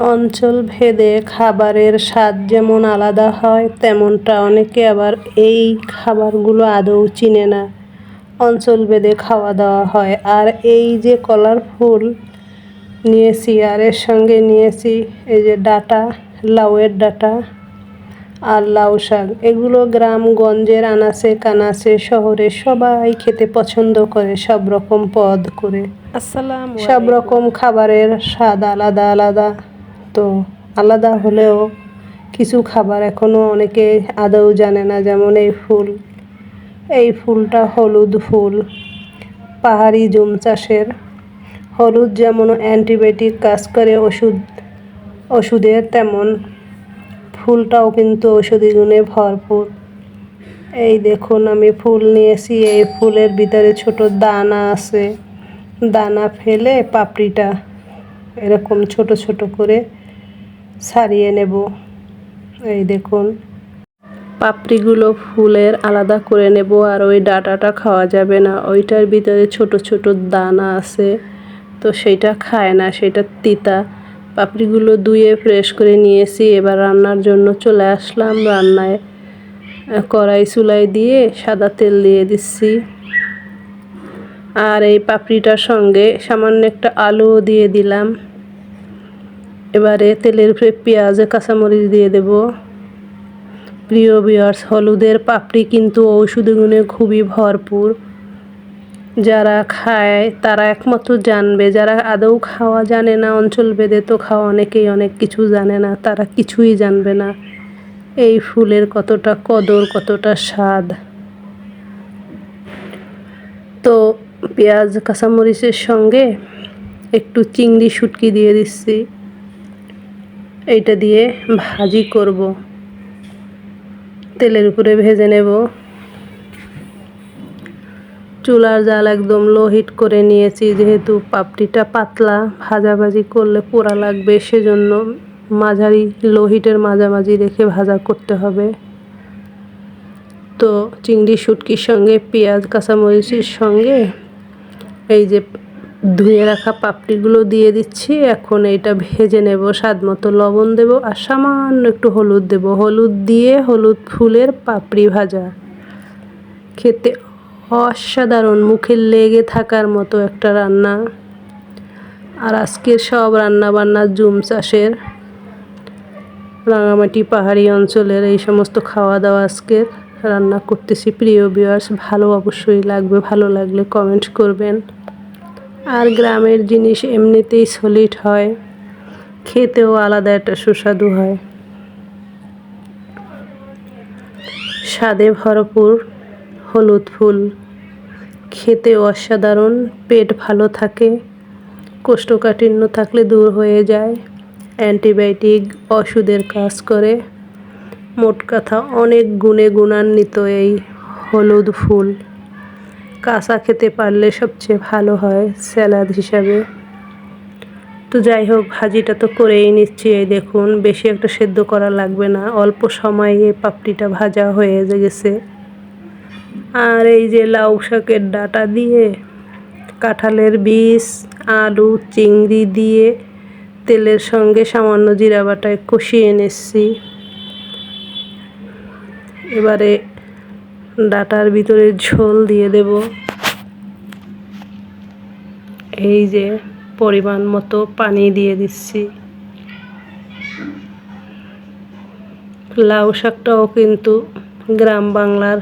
অঞ্চল ভেদে খাবারের স্বাদ যেমন আলাদা হয় তেমনটা অনেকে আবার এই খাবারগুলো আদৌ চিনে না। অঞ্চল ভেদে খাওয়া দাওয়া হয়। আর এই যে কলার ফুল নিয়েছি আর এর সঙ্গে নিয়েছি এই যে ডাটা লাউয়ের ডাটা আর লাউ শাক। এগুলো গ্রামগঞ্জের আনাচে কানাচে শহরে সবাই খেতে পছন্দ করে সব রকম পদ করে। আসসালাম সব রকম খাবারের স্বাদ আলাদা আলাদা। তো আলাদা হলেও কিছু খাবার এখনও অনেকে আদৌ জানে না, যেমন এই ফুল। এই ফুলটা হলুদ ফুল, পাহাড়ি জুম চাষের। হলুদ যেমন অ্যান্টিবায়োটিক কাজ করে ওষুধ, ওষুধের, তেমন ফুলটাও কিন্তু ঔষধি গুণে ভরপুর। এই দেখুন, আমি ফুল নিয়েছি, এই ফুলের ভিতরে ছোট দানা আছে। দানা ফেলে পাপড়িটা এরকম ছোট ছোট করে ছাড়িয়ে নেব। এই দেখুন। পাপড়িগুলো ফুলের আলাদা করে নেব আর ওই ডাটাটা খাওয়া যাবে না। ওইটার ভিতরে ছোট ছোট দানা আছে, তো সেইটা খায় না সেটা তিতা। পাপড়িগুলো ধুয়ে ফ্রেশ করে নিয়েছি। এবার রান্নার জন্য চলে আসলাম রান্নায়। কড়াই চুলাই দিয়ে সাদা তেল দিয়ে দিচ্ছি। আর এই পাপড়িটার সঙ্গে সামান্য একটা আলুও দিয়ে দিলাম। এবারে তেলের উপরে পেঁয়াজ, কাঁচামরিচ দিয়ে দেব। প্রিয় বিয়ার্স হলুদের পাপড়ি কিন্তু ঔষধি গুণে খুবই ভরপুর। যারা খায়, তারা একমাত্র জানবে। যারা আদৌ খাওয়া জানে না, অঞ্চল ভেদে তো খাওয়া অনেকেই অনেক কিছু জানে না, তারা কিছুই জানবে না। এই ফুলের কতটা কদর, কতটা স্বাদ। তো পেঁয়াজ, কাঁচামরিচের সঙ্গে একটু চিংড়ি শুটকি দিয়ে দিচ্ছি। এইটা দিয়ে ভাজি করব। তেলের উপরে ভেজে নেব। চুলার জাল একদম লো হিট করে নিয়েছি, যেহেতু পাপড়িটা পাতলা, ভাজাভাজি করলে পোড়া লাগবে, সেজন্য মাঝারি লো হিটের মাঝামাঝি রেখে ভাজা করতে হবে। তো চিংড়ি শুটকির সঙ্গে, পেঁয়াজ, কাঁচামরিচের সঙ্গে, এই যে ধুয়ে রাখা পাপড়িগুলো দিয়ে দিচ্ছি। এখন এইটা ভেজে নেব, স্বাদ মতো লবণ দেব আর সামান্য একটু হলুদ দেব। হলুদ দিয়ে হলুদ ফুলের পাপড়ি ভাজা। খেতে অসাধারণ, মুখে লেগে থাকার মতো একটা রান্না। আর আজকের সব রান্না বান্না জুম চাষের রাঙামাটি পাহাড়ি অঞ্চলের এই সমস্ত খাওয়া দাওয়া আজকের রান্না করতেছি। প্রিয় বিয়ার্স ভালো অবশ্যই লাগবে, ভালো লাগলে কমেন্ট করবেন। আর গ্রামের জিনিস এমনিতেই সলিড হয়। খেতেও আলাদা একটা সুস্বাদু হয়। স্বাদে ভরপুর হলুদ ফুল। খেতে অসাধারণ, পেট ভালো থাকে, কোষ্ঠকাঠিন্য থাকলে দূর হয়ে যায়। অ্যান্টিবায়োটিক ওষুধের কাজ করে। মোট কথা অনেক গুণে গুণান্বিত এই হলুদ ফুল। কাঁচা খেতে পারলে সবচেয়ে ভালো হয় স্যালাদ হিসাবে। তো যাই হোক, ভাজিটা তো করেই নিচ্ছি। এই দেখুন, বেশি একটা সেদ্ধ করা লাগবে না। অল্প সময়ে পাপড়িটা ভাজা হয়ে গেছে। আর এই যে লাউ শাকের ডাটা দিয়ে, কাঁঠালের বীজ, আলু, চিংড়ি দিয়ে তেলের সঙ্গে সামান্য জিরা বাটায় কষিয়ে নিচ্ছি। এবারে ডাটার ভিতরে ঝোল দিয়ে দেব। এই যে পরিমাণ মতো পানি দিয়ে দিচ্ছি। লাউ শাকটাও কিন্তু গ্রাম বাংলার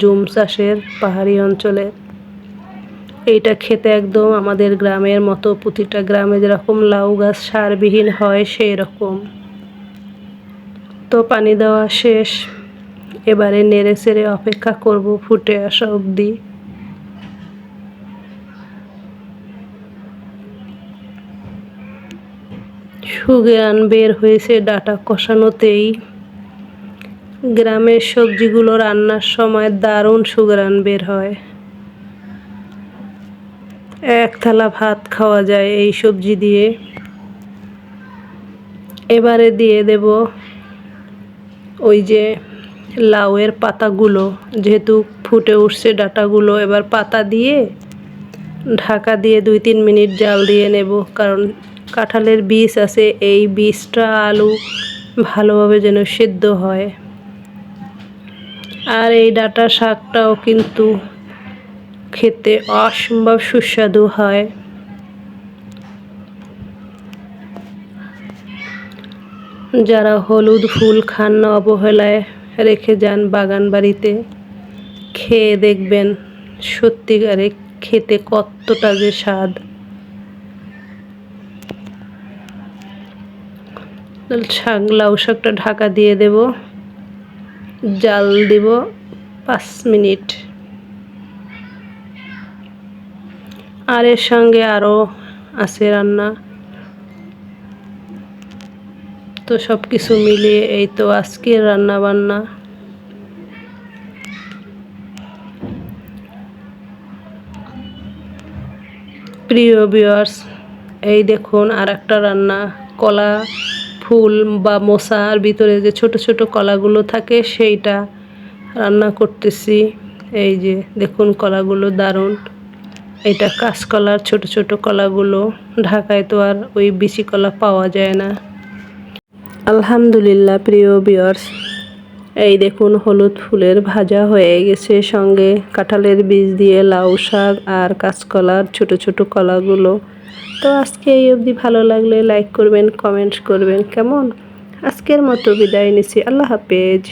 জুম চাষের পাহাড়ি অঞ্চলের এইটা খেতে একদম আমাদের গ্রামের মতো, প্রতিটা গ্রামে যেরকম লাউ গাছ সারবিহীন হয় সেই রকম তো পানি দেওয়া শেষ। এবারে নেড়ে চেড়ে অপেক্ষা করব ফুটে আসা অবধি। সুগেরান বের হয়েছে ডাটা কষানোতেই। গ্রামের সবজিগুলো রান্নার সময় দারুণ সুগরান বের হয়। এক থালা ভাত খাওয়া যায় এই সবজি দিয়ে। এবারে দিয়ে দেব ওই যে লাউয়ের পাতাগুলো, যেহেতু ফুটে উঠছে ডাটাগুলো, এবার পাতা দিয়ে ঢাকা দিয়ে দুই তিন মিনিট জাল দিয়ে নেব, কারণ কাঁঠালের বীজ আছে, এই বীজটা আলু ভালোভাবে যেন সেদ্ধ হয়। আর এই ডাঁটা শাকটাও কিন্তু খেতে অসম্ভব সুস্বাদু হয়। যারা হলুদ ফুল খান না, অবহেলায় রেখে যান বাগান বাড়িতে খেয়ে দেখবেন সত্যিকারে খেতে কতটা যে স্বাদ। শাক, লাউ শাকটা ঢাকা দিয়ে দেব। জাল দিব পাঁচ মিনিট। আর এর সঙ্গে আরও আছে রান্না। তো সব কিছু মিলিয়ে এই তো আজকের রান্না বান্না প্রিয় ভিউয়ার্স এই দেখুন আর একটা রান্না। কলা, ফুল বা মশার ভিতরে যে ছোট ছোট কলাগুলো থাকে, সেইটা রান্না করতেছি। এই যে দেখুন কলাগুলো দারুণ। এটা কাঁচকলার ছোট ছোট কলাগুলো। ঢাকায় তো আর ওই বিচি কলা পাওয়া যায় না। আলহামদুলিল্লাহ, প্রিয় বিয়ার্স এই দেখুন, হলুদ ফুলের ভাজা হয়ে গেছে। সঙ্গে কাঁঠালের বীজ দিয়ে লাউ শাক আর কাঁচকলার ছোট ছোট কলাগুলো। তো আজকে এই অবধি ভালো লাগলে লাইক করবেন কমেন্টস করবেন। কেমন? আজকের মতো বিদায় নিছি আল্লাহ হাফেজ।